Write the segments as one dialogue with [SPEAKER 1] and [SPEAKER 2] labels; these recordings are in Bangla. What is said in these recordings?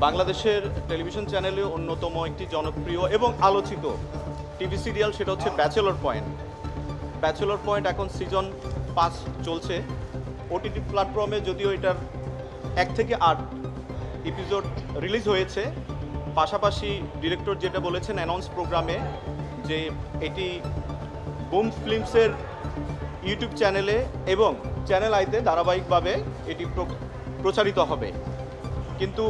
[SPEAKER 1] বাংলাদেশের টেলিভিশন চ্যানেলে অন্যতম একটি জনপ্রিয় এবং আলোচিত টিভি সিরিয়াল সেটা হচ্ছে ব্যাচেলর পয়েন্ট। ব্যাচেলর পয়েন্ট এখন সিজন পাঁচ চলছে। ওটিটি প্ল্যাটফর্মে যদিও এটার এক থেকে আট এপিসোড রিলিজ হয়েছে, পাশাপাশি ডিরেক্টর যেটা বলেছেন অ্যানাউন্স প্রোগ্রামে যে এটি বুম ফিল্মসের ইউটিউব চ্যানেলে এবং চ্যানেল আইতে ধারাবাহিকভাবে এটি প্র- প্রচারিত হবে। কিন্তু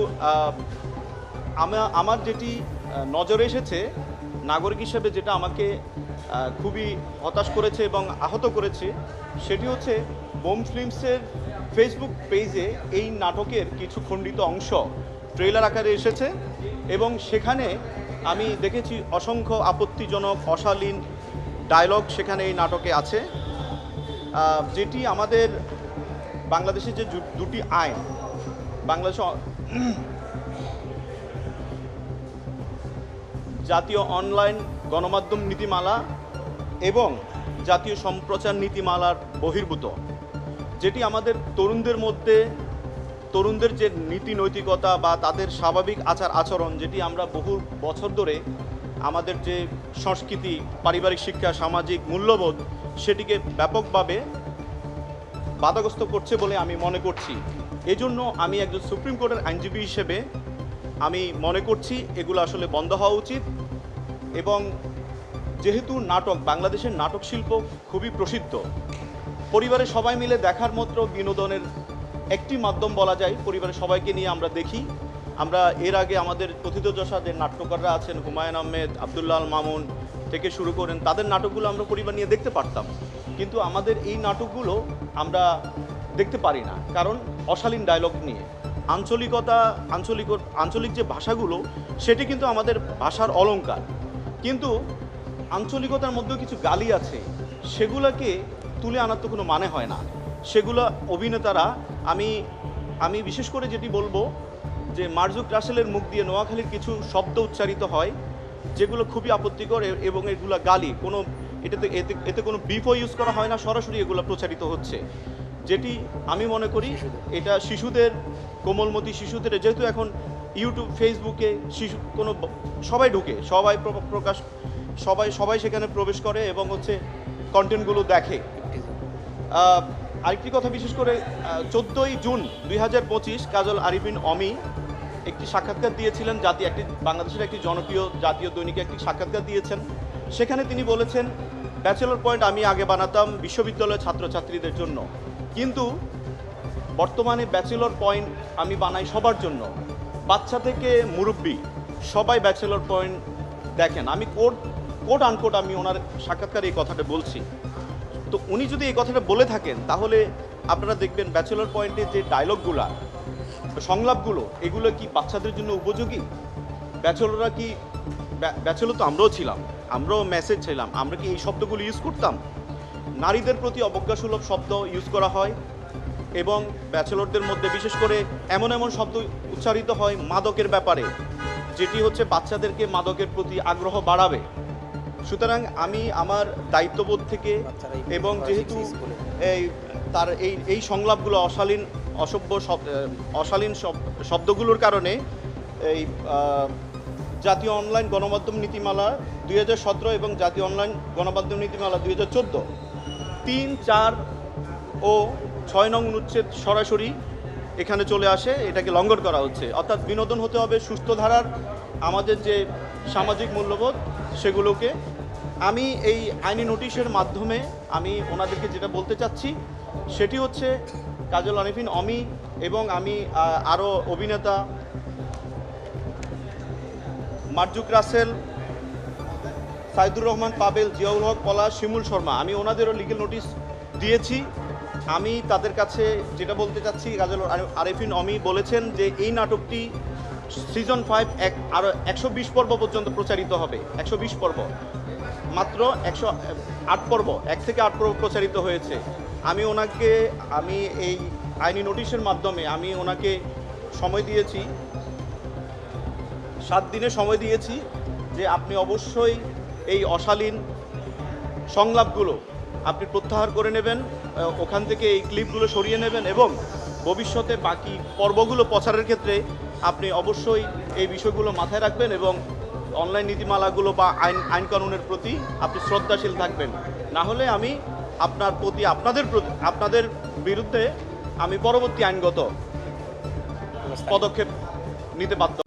[SPEAKER 1] আমার যেটি নজরে এসেছে, নাগরিক হিসেবে যেটা আমাকে খুবই হতাশ করেছে এবং আহত করেছে, সেটি হচ্ছে বোম ফিল্মসের ফেসবুক পেজে এই নাটকের কিছু খণ্ডিত অংশ ট্রেলার আকারে এসেছে এবং সেখানে আমি দেখেছি অসংখ্য আপত্তিজনক, অশালীন ডায়লগ সেখানে এই নাটকে আছে। যেটি আমাদের বাংলাদেশের যে দুটি আইন, বাংলাদেশ জাতীয় অনলাইন গণমাধ্যম নীতিমালা এবং জাতীয় সম্প্রচার নীতিমালার বহির্ভূত, যেটি আমাদের তরুণদের মধ্যে, তরুণদের যে নীতি নৈতিকতা বা তাদের স্বাভাবিক আচার আচরণ, যেটি আমরা বহু বছর ধরে আমাদের যে সংস্কৃতি, পারিবারিক শিক্ষা, সামাজিক মূল্যবোধ, সেটিকে ব্যাপকভাবে বাধাগ্রস্ত করছে বলে আমি মনে করছি। এজন্য আমি একজন সুপ্রিম কোর্টের আইনজীবী হিসেবে আমি মনে করছি এগুলো আসলে বন্ধ হওয়া উচিত এবং যেহেতু নাটক, বাংলাদেশের নাটক শিল্প খুবই প্রসিদ্ধ পরিবারের সবাই মিলে দেখার মতো বিনোদনের একটি মাধ্যম বলা যায়। পরিবারের সবাইকে নিয়ে আমরা দেখি। আমরা এর আগে আমাদের কথিতযশা যে নাট্যকাররা আছেন হুমায়ুন আহমেদ, আবদুল্লাহ মামুন থেকে শুরু করেন। তাদের নাটকগুলো আমরা পরিবার নিয়ে দেখতে পারতাম। কিন্তু আমাদের এই নাটকগুলো আমরা দেখতে পারি না, কারণ অশালীন ডায়লগ নিয়ে। আঞ্চলিকতা, আঞ্চলিক আঞ্চলিক যে ভাষাগুলো, সেটি কিন্তু আমাদের ভাষার অলঙ্কার কিন্তু আঞ্চলিকতার মধ্যেও কিছু গালি আছে, সেগুলোকে তুলে আনার তো কোনো মানে হয় না। সেগুলো অভিনেতারা, আমি আমি বিশেষ করে যেটি বলব যে মার্জুক রাসেলের মুখ দিয়ে নোয়াখালীর কিছু শব্দ উচ্চারিত হয়, যেগুলো খুবই আপত্তিকর এবং এগুলো গালি। কোনো, এটাতে, এতে এতে কোনো বিফও ইউজ করা হয় না, সরাসরি এগুলো প্রচারিত হচ্ছে। যেটি আমি মনে করি এটা শিশুদের, কোমলমতি শিশুদের, যেহেতু এখন ইউটিউব ফেসবুকে শিশু, কোনো সবাই ঢুকে, সবাই প্র- প্রকাশ, সবাই সবাই সেখানে প্রবেশ করে এবং হচ্ছে কন্টেন্টগুলো দেখে। আরেকটি কথা বিশেষ করে চোদ্দোই জুন দুই হাজার পঁচিশ কাজল আরিফিন অমি একটি সাক্ষাৎকার দিয়েছিলেন জাতি, একটি, বাংলাদেশের একটি জনপ্রিয় জাতীয় দৈনিকে একটি সাক্ষাৎকার দিয়েছেন। সেখানে তিনি বলেছেন ব্যাচেলর পয়েন্ট আমি আগে বানাতাম বিশ্ববিদ্যালয়ের ছাত্রছাত্রীদের জন্য। কিন্তু বর্তমানে ব্যাচেলর পয়েন্ট আমি বানাই সবার জন্য। বাচ্চা থেকে মুরব্বী, সবাই ব্যাচেলর পয়েন্ট দেখেন। আমি কোট কোট আনকোট আমি ওনার সাক্ষাৎকারে এই কথাটা বলছি। তো উনি যদি এই কথাটা বলে থাকেন, তাহলে আপনারা দেখবেন ব্যাচেলর পয়েন্টে যে ডায়লগগুলা সংলাপগুলো এগুলো কি বাচ্চাদের জন্য উপযোগী? ব্যাচেলররা কি ব্যাচেলর তো আমরাও ছিলাম, আমরাও মেসেজ ছিলাম আমরা কি এই শব্দগুলো ইউজ করতাম? নারীদের প্রতি অবজ্ঞাসুলভ শব্দ ইউজ করা হয় এবং ব্যাচেলরদের মধ্যে বিশেষ করে এমন এমন শব্দ উচ্চারিত হয় মাদকের ব্যাপারে যেটি হচ্ছে বাচ্চাদেরকে মাদকের প্রতি আগ্রহ বাড়াবে। সুতরাং আমি আমার দায়িত্ববোধ থেকে এবং যেহেতু এই তার এই এই সংলাপগুলো অশালীন অসভ্য অশালীন শব্দগুলোর কারণে এই জাতীয় অনলাইন গণমাধ্যম নীতিমালা দুই হাজার সতেরো এবং জাতীয় অনলাইন গণমাধ্যম নীতিমালা দুই হাজার চোদ্দ তিন, চার ও ছয় নং অনুচ্ছেদ সরাসরি এখানে চলে আসে। এটাকে লঙ্ঘন করা হচ্ছে। অর্থাৎ বিনোদন হতে হবে সুস্থ ধারার আমাদের যে সামাজিক মূল্যবোধ, সেগুলোকে। আমি এই আইনি নোটিশের মাধ্যমে আমি ওনাদেরকে যেটা বলতে চাচ্ছি, সেটি হচ্ছে কাজল আনিফিন অমি এবং আমি আরও অভিনেতা মার্জুক রাসেল সাইদুর রহমান, পাবেল, জিয়াউল হক, পলাশ, শিমুল শর্মা। আমি ওনাদেরও লিগেল নোটিশ দিয়েছি। আমি তাদের কাছে যেটা বলতে চাচ্ছি, গাজল আরে- আরেফিন অমি বলেছেন যে এই নাটকটি সিজন ফাইভ এক আরও একশো বিশ পর্ব পর্যন্ত প্রচারিত হবে। একশো বিশ পর্ব। মাত্র একশো আট পর্ব। এক থেকে আট পর্ব প্রচারিত হয়েছে। আমি ওনাকে, আমি এই আইনি নোটিশের মাধ্যমে, আমি ওনাকে সময় দিয়েছি। সাত দিনে সময় দিয়েছি যে আপনি অবশ্যই এই অশালীন সংলাপগুলো আপনি প্রত্যাহার করে নেবেন ওখান থেকে এই ক্লিপগুলো সরিয়ে নেবেন এবং ভবিষ্যতে বাকি পর্বগুলো প্রচারের ক্ষেত্রে আপনি অবশ্যই এই বিষয়গুলো মাথায় রাখবেন এবং অনলাইন নীতিমালাগুলো বা আইন আইন কানুনের প্রতি আপনি শ্রদ্ধাশীল থাকবেন। না হলে আমি আপনার প্রতি আপনাদের প্রতি আপনাদের বিরুদ্ধে আমি পরবর্তী আইনগত পদক্ষেপ নিতে বাধ্য